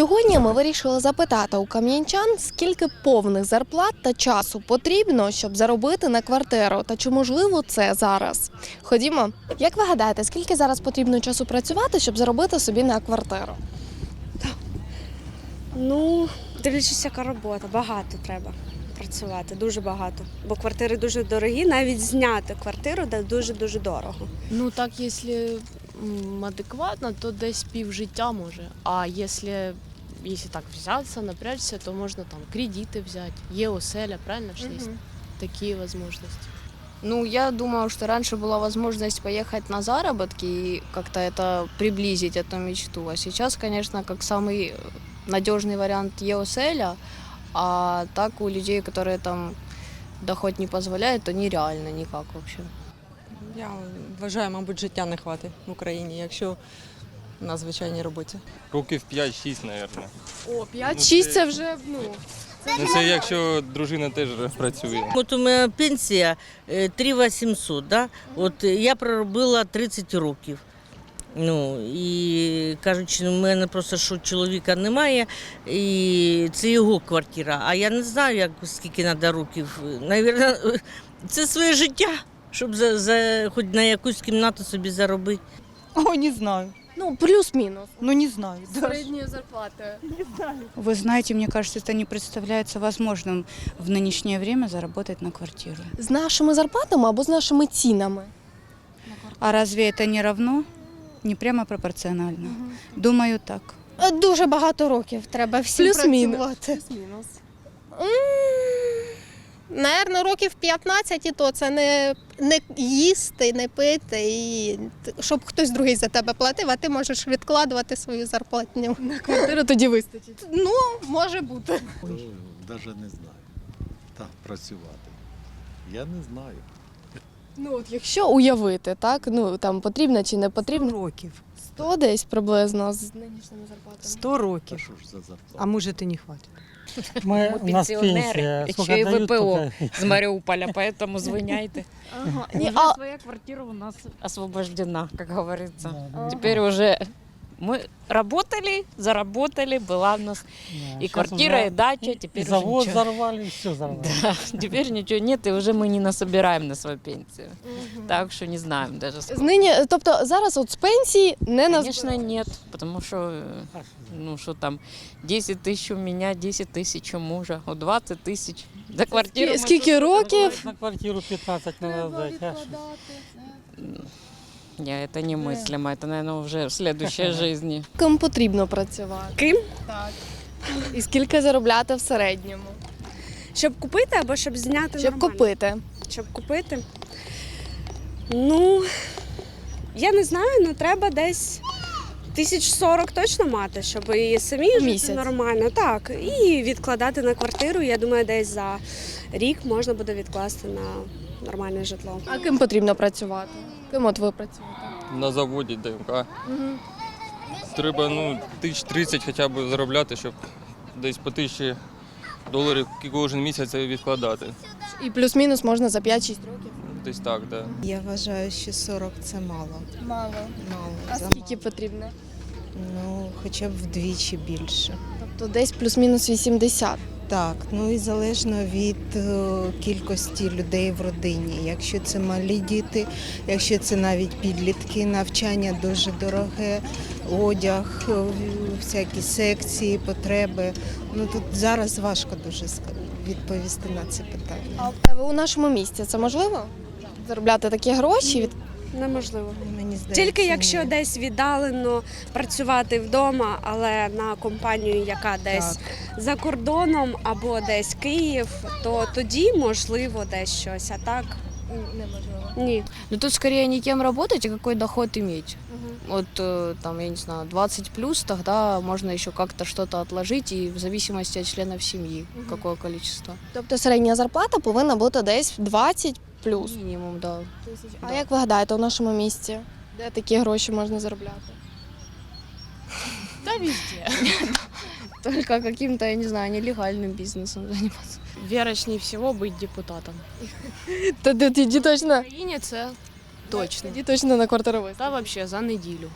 Сьогодні ми вирішили запитати у кам'янчан, скільки повних зарплат та часу потрібно, щоб заробити на квартиру, та чи можливо це зараз. Ходімо, як ви гадаєте, скільки зараз потрібно часу працювати, щоб заробити собі на квартиру? Ну, дивлячись, яка робота, багато треба працювати, дуже багато. Бо квартири дуже дорогі, навіть зняти квартиру де дуже-дуже дорого. Ну так, якщо м, адекватно, то десь пів життя може. А якщо, якщо так взятися, напрячься, то можна там кредити взяти. Є оселя, правильно ж є такі можливості. Ну, я думаю, что раньше была возможность поехать на заработки и как-то это приблизить эту мечту. А сейчас, конечно, как самый надежный вариант ЕОСЕЛя, а так у людей, которые там доход не позволяет, то нереально никак вообще. Я вважаю, мабуть, життя не хватить в Україні, якщо на звичайній роботі. Років 5-6, мабуть. О, 5-6 це вже ну. Ну, це якщо дружина теж працює. От у мене пенсія е, 3800, да? От е, я проробила 30 років. Ну і кажучи, у мене просто що чоловіка немає, і це його квартира. А я не знаю, як скільки треба років. Навірно, це своє життя, щоб за, за хоч на якусь кімнату собі заробити. Ой, не знаю. Ну, плюс-мінус. Ну, не знаю. да. Середньої зарплати. Вы знаете, мне кажется, это не представляется возможным в нынешнее время заработать на квартиру. З нашими зарплатами або з нашими цінами. А разве это не равно? Не прямо пропорционально. Думаю, так. Дуже багато років треба всім Плюс-мінус. працювати. Плюс-мінус. Наверно, років 15 і то це не, не їсти, не пити, і щоб хтось другий за тебе платив, а ти можеш відкладувати свою зарплатню. На квартиру тоді вистачить. Ну, може бути. Навіть не знаю. Так, працювати. Я не знаю. Ну от якщо уявити, так ну там потрібно чи не потрібно, років. 100 десь приблизно з нинішніми зарплатами. 100 Та років. що ж за зарплата? А може і не хватить. Мы, у нас и дают, ВПО только- з Маріуполя, поэтому звиняйте. Ага. Ні, а Своя квартира у нас освобождена, как говорится. Ага. Теперь уже мы работали, заработали, была у нас да. и Щас квартира, уже и дача, и теперь уже завод ничего. взорвали, все взорвали. Да, теперь ничего нет, и уже мы не насобираем на свою пенсию. Так что не знаем даже з сколько. нині, тобто зараз от з пенсії не Конечно, назбираєш. нет, потому что, э, ну что там, 10 тысяч у меня, 10 тысяч у мужа, у 20 тысяч. За квартиру мы Скільки років? На квартиру 15 надо сдать. а что? Не, это немыслимо, это, наверное, уже в следующей жизни. Ким потрібно працювати? Ким? Так. І скільки заробляти в середньому? Щоб купити або щоб зняти Щоб нормально? купити. Щоб купити. Ну, я не знаю, ну треба десь. Тисяч сорок точно мати, щоб і самі жити Місяць. нормально. Так, і відкладати на квартиру. Я думаю, десь за рік можна буде відкласти на нормальне житло. А ким потрібно працювати? Ким от ви працюєте? На заводі ДМК. Треба ну, тисяч 30 хоча б заробляти, щоб десь по тисячі доларів кожен місяць відкладати. І плюс-мінус можна за 5-6 років. Десь так, так. Да. Я вважаю, що 40 це мало. Мало. Мало. А замало. скільки потрібно? Ну, хоча б вдвічі більше. Тобто десь плюс-мінус 80. Так, ну і залежно від е, кількості людей в родині. Якщо це малі діти, якщо це навіть підлітки, навчання дуже дороге, одяг, е, всякі секції, потреби. Ну тут зараз важко дуже відповісти на це питання. А у нашому місті це можливо? Заробляти такі гроші від Неможливо. Мені здається, Тільки якщо ні. десь віддалено працювати вдома, але на компанію, яка десь за кордоном або десь Київ, то тоді можливо десь щось. А так неможливо. ні. Ну тут скорее не кем работать, а какой доход иметь. Вот э, там, я не знаю, 20 плюс, тогда можно еще как-то что-то отложить, и в зависимости от членов семьи, какое количество. Тобто середня зарплата повинна бути десь 20 плюс. Минимум, да. А Да. як ви гадаєте, у нашому місті, де такі гроші можна заробляти? Да везде. Только каким-то, я не знаю, нелегальным бизнесом заниматься. Верочнее всего быть депутатом. Тоді точно, В Україні це точно. тоді точно на квартиру. Та вообще за неділю.